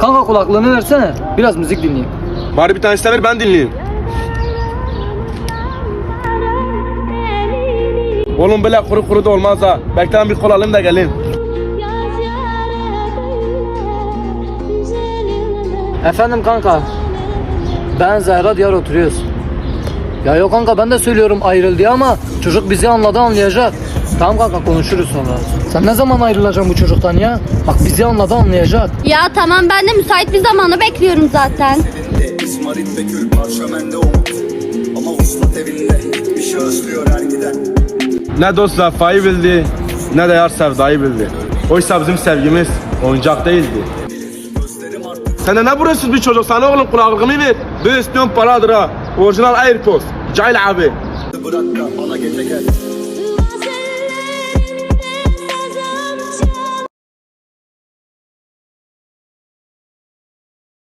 Kanka kulaklığını versene. Biraz müzik dinleyeyim. Bari bir tanesini ver ben dinleyeyim. Oğlum böyle kuru kuru da olmaz ha. Belki ben bir kol alayım da gelin. Efendim kanka. Ben Zehra Diyar oturuyoruz. Ya yok kanka ben de söylüyorum ayrıl diye ama çocuk bizi anladı anlayacak. Tamam kanka konuşuruz sonra. Sen ne zaman ayrılacaksın bu çocuktan ya? Bak bizi anladı anlayacak. Ya tamam ben de müsait bir zamanı bekliyorum zaten. İsmarit ve Kül parşömende umut Ama vuslat evinde gitmiş özlüyor her giden Ne dost vefayı bildi, ne de yar sevdayı bildi. Oysa bizim sevgimiz oyuncak değildi. Sen de ne burası bir çocuk? Sana oğlum kulaklığımı ver. Ben istiyorum paradır ha. Orijinal Airpods. Cahil abi. Bırak da bana gece gel